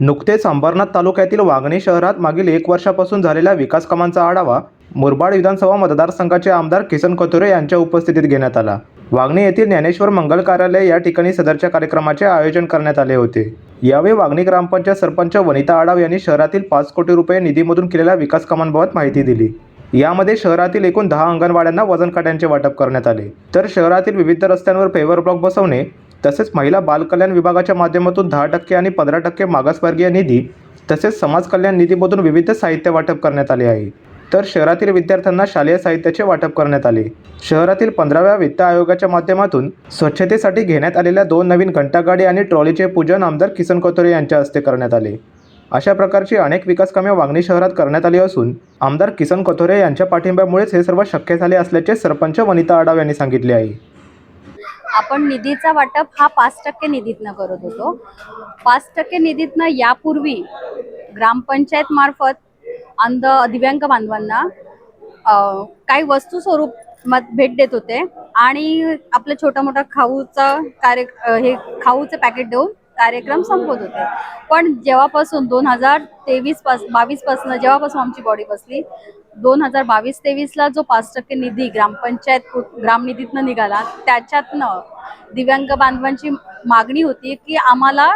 नुकतेच अंबरनाथ तालुक्यातील वांगणी शहरात मागील एक वर्षापासून झालेल्या विकास कामांचा आढावा मुरबाड विधानसभा मतदारसंघाचे आमदार किसन कथोरे यांच्या उपस्थितीत घेण्यात आला. वांगणी येथील ज्ञानेश्वर मंगल कार्यालय या ठिकाणी सदरच्या कार्यक्रमाचे आयोजन करण्यात आले होते. यावेळी वाघणी ग्रामपंचायत सरपंच वनिता आडाव यांनी शहरातील पाच कोटी रुपये निधीमधून केलेल्या विकास कामांबाबत माहिती दिली. यामध्ये शहरातील एकूण दहा अंगणवाड्यांना वजन काट्यांचे वाटप करण्यात आले. तर शहरातील विविध रस्त्यांवर पेवर ब्लॉक बसवणे तसेच महिला बालकल्याण विभागाच्या माध्यमातून दहा टक्के आणि पंधरा टक्के मागासवर्गीय निधी तसेच समाज कल्याण निधीमधून विविध साहित्य वाटप करण्यात आले आहे. तर शहरातील विद्यार्थ्यांना शालेय साहित्याचे वाटप करण्यात आले. शहरातील पंधराव्या वित्त आयोगाच्या माध्यमातून स्वच्छतेसाठी घेण्यात आलेल्या दोन नवीन घंटागाडी आणि ट्रॉलीचे पूजन आमदार किसन कोथोरे यांच्या हस्ते करण्यात आले. अशा प्रकारची अनेक विकास कामे वांगणी शहरात करण्यात आली असून आमदार किसन कोथोरे यांच्या पाठिंब्यामुळेच हे सर्व शक्य झाले असल्याचे सरपंच वनिता आडाव यांनी सांगितले आहे. आपण निधीचा वाटप हा पाच टक्के निधीतनं करत होतो. पाच टक्के निधीतनं यापूर्वी ग्रामपंचायत मार्फत अंध दिव्यांग बांधवांना काही वस्तू स्वरूप मत भेट देत होते आणि आपलं छोटा मोठा खाऊचा कार्य हे खाऊचं पॅकेट देऊन कार्यक्रम संपत होते. पण जेव्हापासून दोन हजार तेवीस पास बावीसपासून जेव्हापासून आमची बॉडी बसली दोन हजार बावीस तेवीसला जो पाच टक्के निधी ग्रामपंचायत ग्रामनिधीतनं निघाला त्याच्यातनं दिव्यांग बांधवांची मागणी होती की आम्हाला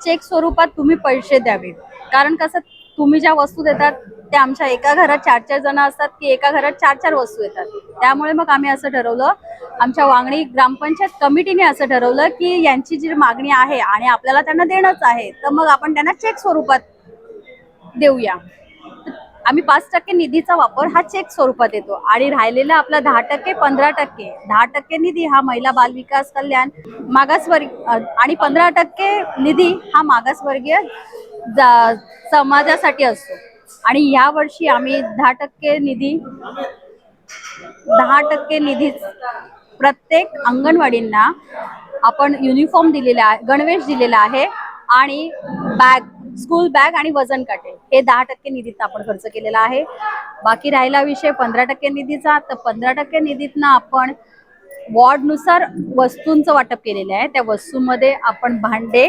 चेक स्वरूपात तुम्ही पैसे द्यावे कारण कसं तुम्ही ज्या वस्तू देतात ते आमच्या एका घरात चार चार जण असतात की एका घरात चार चार वस्तू येतात. त्यामुळे मग आम्ही असं ठरवलं आमच्या वांगणी ग्रामपंचायत कमिटीने असं ठरवलं की यांची जी मागणी आहे आणि आपल्याला त्यांना देणंच आहे तर मग आपण त्यांना चेक स्वरूपात देऊया. आम्ही पाच टक्के निधीचा वापर हा चेक स्वरूपात येतो आणि राहिलेला आपला दहा टक्के पंधरा टक्के. दहा टक्के निधी हा महिला बाल विकास कल्याण मागासवर्ग आणि पंधरा टक्के निधी हा मागासवर्गीय समाजासाठी असतो. आणि या वर्षी आम्ही दहा टक्के निधी दहा टक्के निधी प्रत्येक अंगणवाडींना आपण युनिफॉर्म दिलेला आहे गणवेश दिलेला आहे आणि बॅग स्कूल बॅग आणि वजन काटे. हे दहा टक्के निधीत आपण खर्च केलेला आहे. बाकी राहिला विषय पंधरा टक्के निधीचा. तर पंधरा टक्के निधीतनं आपण वॉर्डनुसार वस्तूंचं वाटप केलेलं आहे. त्या वस्तूंमध्ये आपण भांडे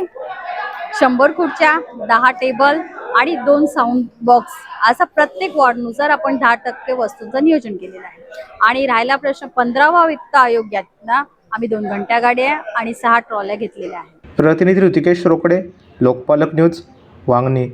शंभर खुर्च्या दहा टेबल आणि दोन साऊंड बॉक्स असा प्रत्येक वॉर्डनुसार आपण दहा टक्के वस्तूंचं नियोजन केलेलं आहे. आणि राहिला प्रश्न पंधरावा वित्त आयोगात ना आम्ही दोन घंट्या गाड्या आणि सहा ट्रॉल्या घेतलेल्या आहेत. प्रतिनिधी ऋतिकेश रोकडे लोकपालक न्यूज वांगणी.